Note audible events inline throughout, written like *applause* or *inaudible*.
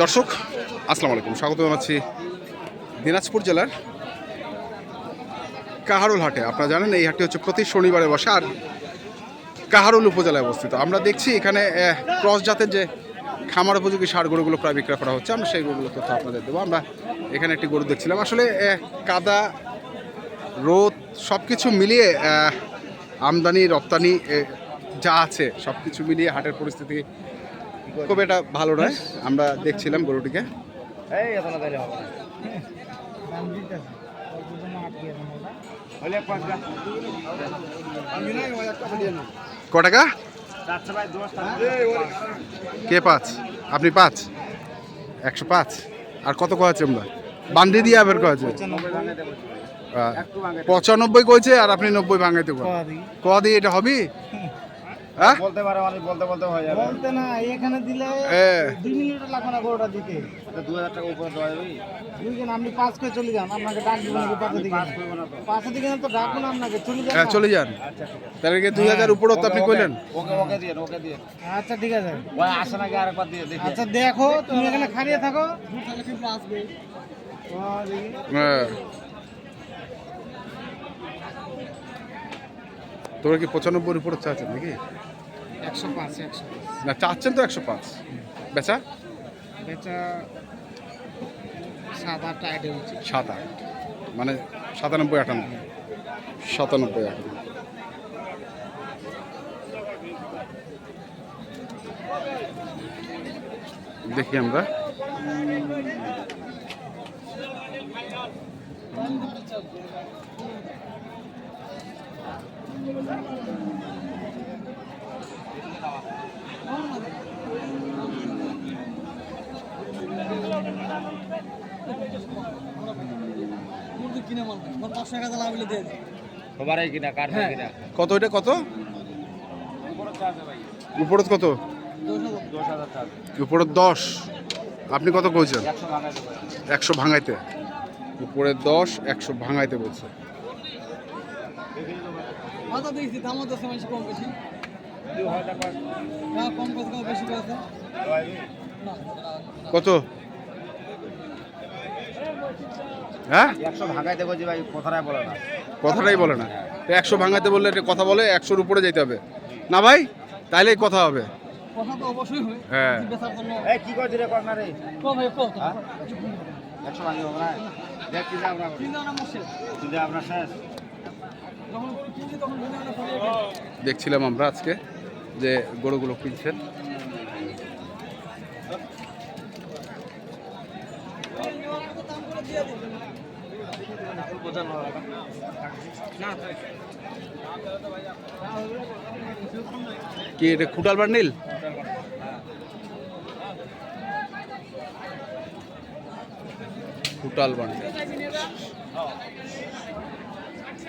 দর্শক, আসসালামু আলাইকুম। স্বাগত জানাচ্ছি দিনাজপুর জেলার কাহারুল হাটে। আপনারা জানেন, এই হাটটি হচ্ছে প্রতি শনিবারে বসে, আর কাহারুল উপজেলায় অবস্থিত। আমরা দেখছি এখানে ক্রস জাতের যে খামার উপযোগী সার গরুগুলো প্রায় বিক্রয় করা হচ্ছে, আমরা সেই গরুগুলো তথ্য আপনাদের দেবো। আমরা এখানে একটি গরু দেখছিলাম। আসলে কাদা, রোদ সব কিছু মিলিয়ে আমদানি, রপ্তানি যা আছে সব কিছু মিলিয়ে হাটের পরিস্থিতি খুব এটা ভালো নয়। আমরা দেখছিলাম গরুটিকে। এই এত না তাইলে হবে না। হলে পাঁচ লাখ। ক টাকা। কে পাঁচ? আপনি পাঁচ? একশো পাঁচ? আর কত কয়েছে আমরা? বান্দি দিয়ে আবার কয়েছে। পঁচানব্বই। কয়েছে আর আপনি নব্বই ভাঙাইতে কয় ক দিয়ে এটা হবি? *laughs* বলতে পারে মানুষ বলতে বলতে হয়ে যাবে। বলতে না এখানে দিলে মিনিট লাগবে না গরুটা দিতে। এটা দু হাজার টাকা উপরে দেওয়া যাবে। দুইজন আপনি পাঁচ করে চলে যান আপনাকে ডাক দিব দিকে। পাঁচ করব না তো। দিকে না তো ডাকুন আপনাকে চলে যান হ্যাঁ চলে যান। আচ্ছা ঠিক আছে। তাহলে তো আপনি কইলেন ওকে ওকে দিয়ে ওকে দিয়ে। আচ্ছা ঠিক আছে। আরেকবার দিয়ে দেখি। আচ্ছা দেখো তুমি এখানে খাড়িয়ে থাকো। আসবে হ্যাঁ। তোরা কি পঁচানব্বই উপরে চাচ্ছেন নাকি? একশো পাঁচ একশো না চাচ্ছেন তো একশো পাঁচ। বেচা? বেচা সাত আট আইডে হচ্ছে। সাত আট। মানে সাতানব্বই আটানব্বই। সাতানব্বই আটানব্বই। দেখি আমরা সবারই কিনা কার কিনা কত এটা কত? উপরত কত? দশ আপনি কত কইছেন? একশো একশো ভাঙাইতে। উপরে দশ একশো ভাঙাইতে বলছে। কথা দিয়েছি দামও তো সময় কম বেশি। হ্যাঁ কম বেশি করেছে। কত? হ্যাঁ? একশো ভাঙাই দেবো যে ভাই কথাটাই বলে না। কথাটাই বলে না। তো একশো ভাঙাতে বললে কথা বলে একশোর উপরে যেতে হবে। না ভাই? তাইলেই কথা হবে। কথা তো অবশ্যই হয়। হ্যাঁ বেচার এই কি করছি রে কর না রে? কো ভাই কো হ্যাঁ? একশো ভাঙে দেখ শেষ যখন কিনছি তখন মনে হয় না পরে দেখছিলাম আমরা আজকে যে গরুগুলো কিনছেন কি এটা খুটাল বান্ডিল খুটাল বান্ডিল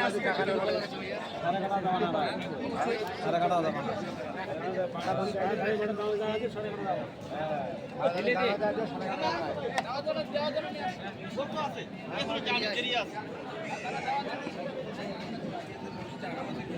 আছে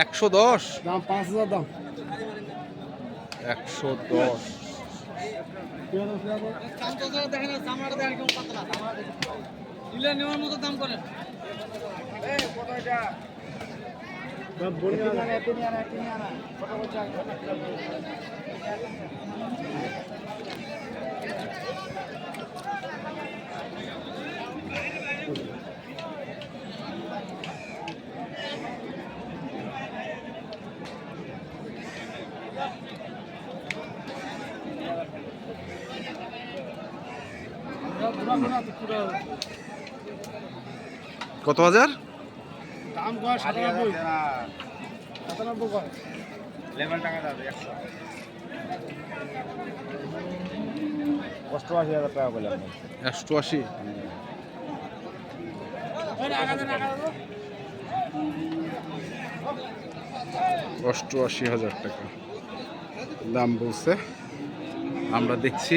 একশো দশ। দাম পাঁচ হাজার দাম। একশো দশ। নেওয়ার মতো দাম করেন। কত হাজার? দাম কয় সাতানব্বই। সাতানব্বই কয়? লেভেল টাকা যাবে একশো। অষ্টআশি হাজার টাকা বলে অষ্টআশি হাজার টাকা। দাম বলছে। আমরা দেখছি।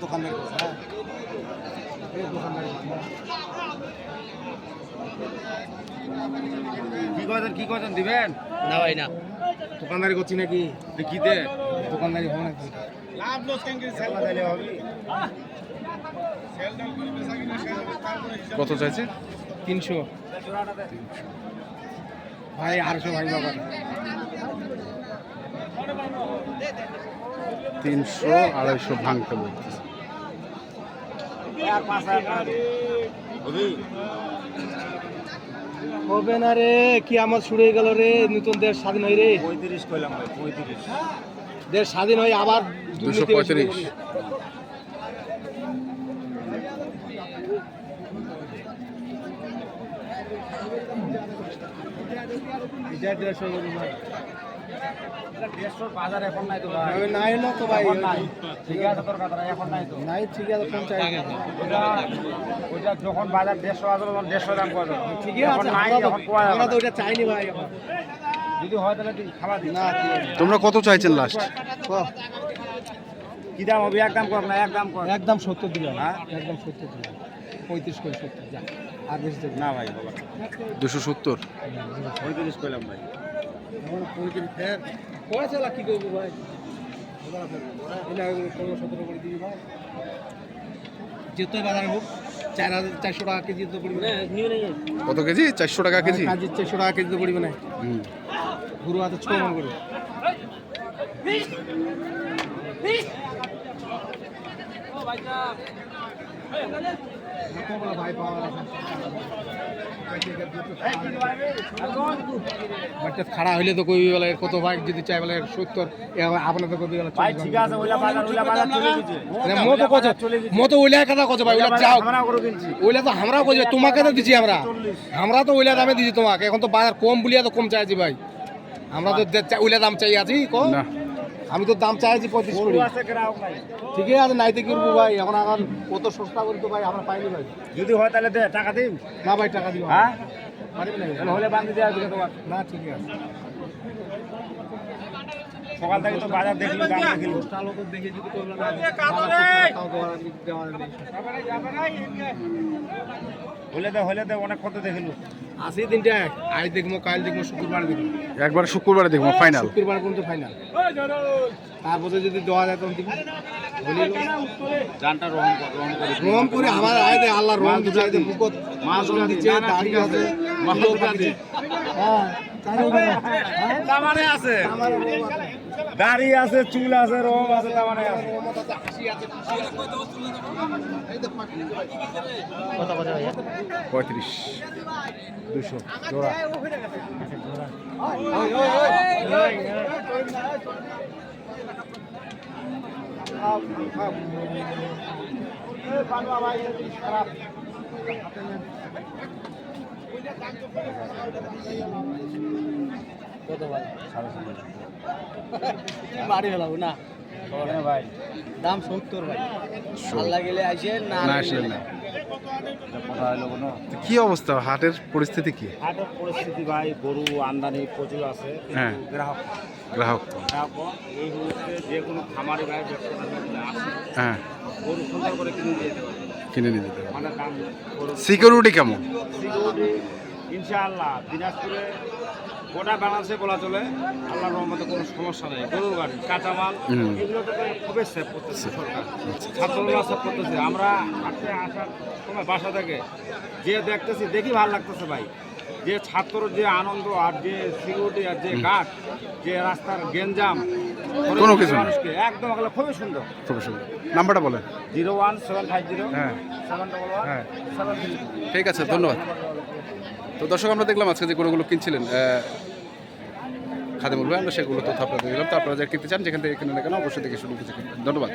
দোকানের হ্যাঁ। কি কি দিবেন? না ভাই না। দোকানদারি করছি নাকি? কি দে দোকানদারি হবে নাকি? লাভ লোস কেন করে? সেল দিলে হবে। কত চাইছে? তিনশো। ভাই আড়শো ভাই বাবা। তিনশো আড়াইশো ভাঙতে বলতেছে আর পাঁচ হাজার টাকা দে। হবে না রে কি আমার ছুড়ে গেল রে নতুন দেশ স্বাধীন হয় রে। পঁয়ত্রিশ কইলাম ভাই পঁয়ত্রিশ। দেশ স্বাধীন হয় আবার দুশো পঁয়ত্রিশ। দেড়শো এখন নাই তো ভাই। না তো ভাই। ঠিক আছে তোর কথা এখন নাই তো। নাই ঠিক আছে পঞ্চাশ ওটা ওটা যখন বাজার দেড়শো তখন দেড়শো দাম করে দেবো আছে নাই এখন আমরা তো ওটা চাইনি ভাই। যদি হয় তাহলে খাবার না তোমরা কত চাইছেন লাস্ট কি দাম হবে? এক দাম কর না এক দাম কর। একদম সত্তর দিলাম। হ্যাঁ? একদম সত্তর দিলাম। পঁয়ত্রিশ করে সত্তর যা। আর বেশি না ভাই বাবা। দুশো সত্তর? পঁয়ত্রিশ কইলাম ভাই। এখন পঁয়ত্রিশ ফের পরে চালা কি করব ভাই? সতেরো করে দিবি ভাই। যেতে বাজারে হোক চার হাজার চারশো টাকা কেজি তো পড়বে। না কত কেজি? চারশো টাকা কেজি? কাজের চারশো টাকা কেজি তো পড়বে না। গুরু হাতে ছ মন করে। ভাই পাওয়া বাচ্চা খাড়া হইলে তো কবি বলে কত ভাই যদি চাই বলে সত্তর আপনার তো কবি বলে মতো কত মতো ওইলা কথা কত ভাই ওইলা যাও। আমরা করে কিনছি ওইলা তো আমরাও কই তোমাকে তো দিছি আমরা। আমরা তো ওইলা দামে দিছি তোমাকে এখন তো বাজার কম বলিয়া তো কম চাইছি ভাই। আমরা তো ওইলা দাম চাই আছি কম না। আমি তো দাম চাইছি আছে গ্রাহক ঠিকই আছে নাইতে কিনবো ভাই। এখন এখন কত সস্তা করি তো ভাই আমরা পাইনি ভাই। যদি হয় তাহলে দে টাকা দিন না ভাই টাকা দিব হ্যাঁ? পারবি না হলে বান্ধি দেওয়া দিকে তোমার। না ঠিকই আছে। সকাল থেকে তো বাজার দেখলি দাম দেখলি। চালো তো দেখে যদি করল না। তাও তো আর দেওয়া নেই। হলে দে হলে দে অনেক কত দেখিলু। আসি তিনটা আজ দেখব কাল দেখব শুক্রবার দেখব একবার শুক্রবারে দেখব ফাইনাল শুক্রবার পর্যন্ত ফাইনাল তারপরে যদি দেওয়া যায় তখন দিব জানটা রহম রহম করে আমার আয় দে আল্লাহ রোম দিচ্ছে আয় মাছ দিচ্ছে দাড়ি আছে। মাছ হ্যাঁ? হ্যাঁ? আছে আমার আছে। দাড়ি আছে চুল আছে রোম আছে, হাসি আছে, খুশি আছে। এই তো পাখি। কত বাজে ভাইয়া? পঁয়ত্রিশ দুশো জোড়া। কত ভাই বাড়ি হলাম না? হ্যাঁ ভাই। দাম সত্তর ভাই। আল্লাহ গেলে আসেন না না আসলে না। হলো কি অবস্থা? হাটের পরিস্থিতি কি? হাটের পরিস্থিতি ভাই গরু আমদানি প্রচুর আছে হ্যাঁ। গ্রাহক গ্রাহক গ্রাহক এই মুহূর্তে যে কোনো খামারি ভাই হ্যাঁ। গরু সুন্দর করে কিনে দিয়ে যেতে পারে। কিনে নিয়ে যেতে মানে দাম সিকিউরিটি কেমন? সিকিউরিটি ইনশাআল্লাহ। দিনাজপুরে গোটা বাংলাদেশে বলা চলে আল্লাহর রহমতে কোনো সমস্যা নেই। গরুর গাড়ি কাঁচামাল এগুলো তো খুবই সেভ করতেছে সরকার। ছাত্ররা সেভ করতেছে। আমরা হাঁটতে আসার সময় বাসা থেকে যে দেখতেছি দেখি ভালো লাগতেছে ভাই। যে ছাত্র যে আনন্দ আর যে সিকিউরিটি আর যে গার্ড যে রাস্তার গেঞ্জাম কোনো কিছু মানুষকে একদম এগুলো খুবই সুন্দর। খুব সুন্দর। নাম্বারটা বলেন। Zero one seven five zero হ্যাঁ। সেভেন ডবল ওয়ান হ্যাঁ। সেভেন ঠিক আছে ধন্যবাদ। তো দর্শক, আমরা দেখলাম আজকে যে গরুগুলো কিনছিলেন খাদে বলবে আমরা সেগুলো তথ্য আপনাদের দিলাম। তো আপনারা যা কিনতে চান, যেখান থেকে কিনে না কেন, অবশ্যই দেখে শুরু করতে ধন্যবাদ।